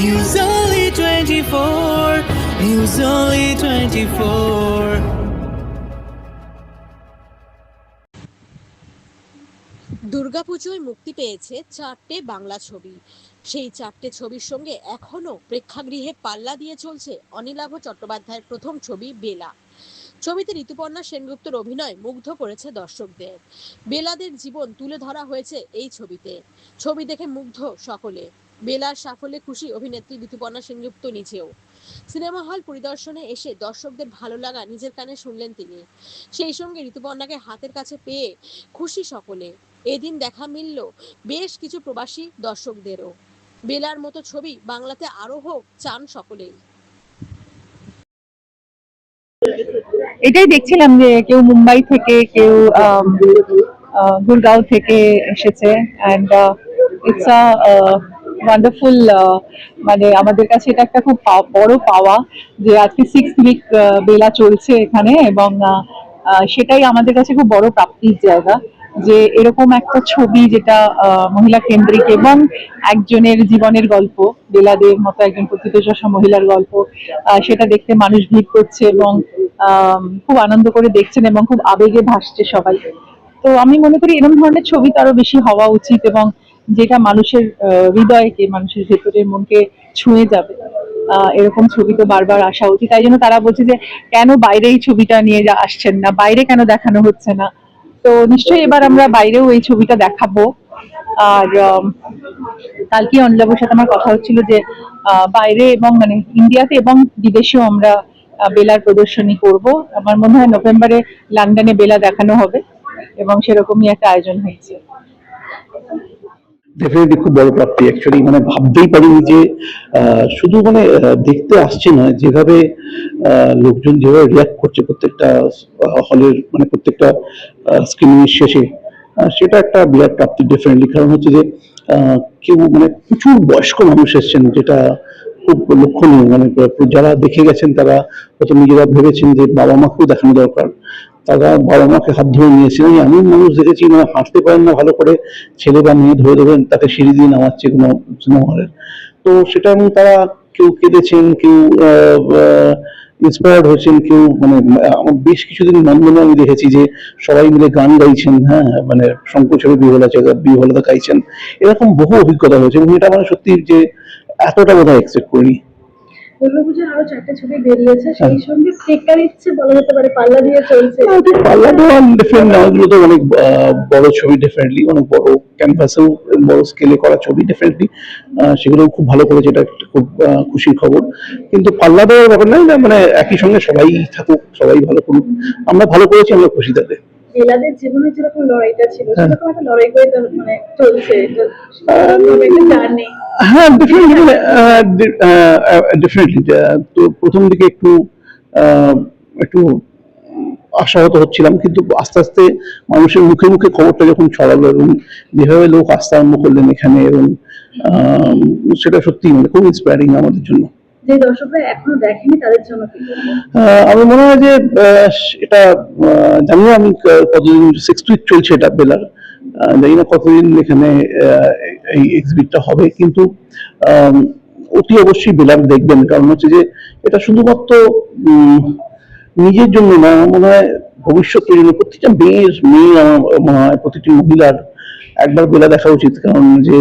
News Only 24. News Only 24. দুর্গাপুজোয় মুক্তি পেয়েছে চারটে বাংলা ছবি। সেই চারটে ছবির সঙ্গে এখনও প্রেক্ষাগৃহে পাল্লা দিয়ে চলছে অনিলাভ চট্টোপাধ্যায়ের প্রথম ছবি, বেলা। ছবিতে ঋতুপর্ণা সেনগুপ্তর অভিনয় মুগ্ধ করেছে দর্শকদের। বেলাদের জীবন তুলে ধরা হয়েছে এই ছবিতে। ছবি দেখে মুগ্ধ সকলে। বেলার সাফল্যে খুশি অভিনেত্রী ঋতুপর্ণা সেনগুপ্ত নিজেও। সিনেমা হল পরিদর্শনে এসে দর্শকদের ভালো লাগা নিজের কানে শুনলেন তিনি। সেই সঙ্গে ঋতুপর্ণাকে হাতের কাছে পেয়ে খুশি সকলে। এদিন দেখা মিলল বেশ কিছু প্রবাসী দর্শকদেরও। বেলার মতো ছবি বাংলাতে আরও হোক, চান সকলেই। এটাই দেখছিলাম যে কেউ মুম্বাই থেকে, কেউ গুরগাঁও থেকে এসেছে। অ্যান্ড ইটস আ ওয়ান্ডারফুল মানে আমাদের কাছে এটা একটা খুব বড় পাওয়া যে আজকে সিক্স উইক বেলা চলছে এখানে এবং সেটাই আমাদের কাছে খুব বড় প্রাপ্তির জায়গা যে এরকম একটা ছবি যেটা মহিলা কেন্দ্রিক এবং একজনের জীবনের গল্প, বেলাদের মতো একজন প্রকৃতচষা মহিলার গল্প সেটা দেখতে মানুষ ভিড় করছে এবং খুব আনন্দ করে দেখছেন এবং খুব আবেগে ভাসছে সবাই। তো আমি মনে করি এরকম ধরনের ছবি তো আরও বেশি হওয়া উচিত এবং যেটা মানুষের হৃদয়কে, মানুষের ভেতরের মনকে ছুঁয়ে যাবে। এরকম ছবি তো বারবার আসা উচিত। তাই জন্য তারা বলছে যে, কেন বাইরে এই ছবিটা নিয়ে আসছেন না? বাইরে কেন দেখানো হচ্ছে না? তো নিশ্চয়ই এবার আমরা বাইরেও এই ছবিটা দেখাবো। আর কালকে অনিলাবুর সাথে আমার কথা হচ্ছিল যে বাইরে এবং মানে ইন্ডিয়াতে এবং বিদেশেও আমরা বেলার প্রদর্শনী করব। আমার মনে হয় নভেম্বরে লন্ডনে বেলা দেখানো হবে এবং সেরকমই একটা আয়োজন হয়েছে। ডেফিনেটলি খুব বড় প্রাপ্তি অ্যাকচুয়ালি মানে ভাবতেই পারিনি যে শুধু মানে দেখতে আসছে না, যেভাবে লোকজন যেভাবে রিয়াক্ট করছে প্রত্যেকটা হলের মানে প্রত্যেকটা স্ক্রিনিং শেষে সেটা একটা বিরাট প্রাপ্তি ডেফিনেটলি কারণ হচ্ছে যে কেউ মানে প্রচুর বয়স্ক মানুষ এসেছেন, যেটা খুব লক্ষণীয়। মানে যারা দেখে গেছেন, তারা হয়তো নিজেরা ভেবেছেন যে বাবা মাকেও দেখানো দরকার। তারা বাবা মাকে হাত ধরে নিয়েছেন আমি মানুষ দেখেছি মানে হাঁটতে পারেন না, ভালো করে ছেলে বা মেয়ে ধরে দেবেন তাকে সিঁড়ি দিয়ে নামাচ্ছে কোনো সিনেমা হলের তো সেটা এবং তারা কেউ কেঁদেছেন, কেউ ইন্সপায়ার্ড হয়েছেন, কেউ মানে বেশ কিছুদিন নন্দনে আমি দেখেছি যে সবাই মিলে গান গাইছেন হ্যাঁ মানে শঙ্করছড়ে বিহলা বিহলতা গাইছেন। এরকম বহু অভিজ্ঞতা হয়েছে এবং এটা মানে সত্যি যে এতটা বোধহয় এক্সপেক্ট করিনি। দুর্গাপুজোর আরও চারটে ছবি বেরিয়েছে সেই হ্যাঁ। সঙ্গে টেক্কা দিচ্ছে বলা যেতে পারে পাল্লা দিয়ে চলছে। পাল্লা দেওয়া ডিফারেন্ট নাওগুলো তো অনেক বড় ছবি ডেফিনেটলি অনেক বড় ক্যানভাসেও বড় স্কেলে করা ছবি ডেফিনেটলি সেগুলো খুব ভালো করেছে এটা একটা খুব খুশির খবর। কিন্তু পাল্লা দেওয়ার ব্যাপার না মানে একই সঙ্গে সবাই থাকুক সবাই ভালো করুক আমরা ভালো করেছি আমরা খুশি তাতে। মহিলাদের জীবনে যেরকম লড়াইটা ছিল হ্যাঁ। সেরকম একটা লড়াই করে মানে চলছে। জার্নি। হ্যাঁ ডেফিনেটলি ডেফিনেটলি তো প্রথম দিকে একটু একটু আশাহত হচ্ছিলাম কিন্তু আস্তে আস্তে মানুষের মুখে মুখে খবরটা যখন ছড়ালো এবং যেভাবে লোক আসতে আরম্ভ করলেন এখানে এবং সেটা সত্যি মানে খুব ইন্সপায়ারিং আমাদের জন্য। যে দর্শকরা এখনও দেখেনি, তাদের জন্য আমার মনে হয় যে এটা জানি আমি কতদিন সিক্স উইক চলছে এটা বেলার। জানি না কতদিন এখানে এই এক্সিবিটটা হবে, কিন্তু অতি অবশ্যই বেলার দেখবেন। কারণ হচ্ছে যে, এটা শুধুমাত্র নিজের জন্য না মনে হয় ভবিষ্যতের জন্য প্রতিটা মেয়ের মেয়ে আমার মনে হয়, প্রতিটি মহিলার একবার বেলা দেখা উচিত। কারণ যে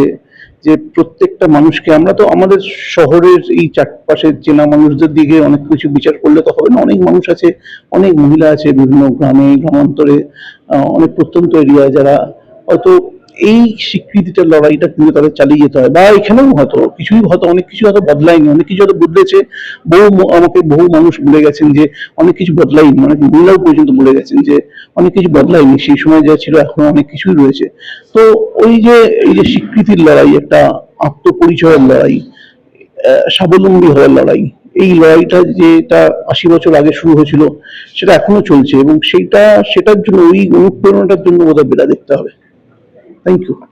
যে প্রত্যেকটা মানুষকে আমরা তো আমাদের শহরের এই চারপাশের চেনা মানুষদের দিকে অনেক কিছু বিচার করলে তো হবে না। অনেক মানুষ আছে, অনেক মহিলা আছে বিভিন্ন গ্রামে, গ্রামান্তরে অনেক প্রত্যন্ত এরিয়ায় যারা হয়তো এই স্বীকৃতিটার লড়াইটা কিন্তু তাদের চালিয়ে যেতে হয়। বা এখানেও হয়তো কিছুই হয়তো, অনেক কিছু হয়তো বদলায়নি, অনেক কিছু হয়তো বদলেছে। বহু আমাকে বহু মানুষ বলে গেছেন যে অনেক কিছু বদলায়নি অনেক মহিলাও পর্যন্ত বলে গেছেন যে অনেক কিছু বদলায়নি। সেই সময় যা ছিল, এখনও অনেক কিছুই রয়েছে। তো ওই যে, এই যে স্বীকৃতির লড়াই, একটা আত্মপরিচয়ের লড়াই স্বাবলম্বী হওয়ার লড়াই, এই লড়াইটা যেটা আশি বছর আগে শুরু হয়েছিল, সেটা এখনও চলছে এবং সেইটা, সেটার জন্য ওই অনুপ্রেরণাটার জন্য বোধহয় বেলা দেখতে হবে। Thank you.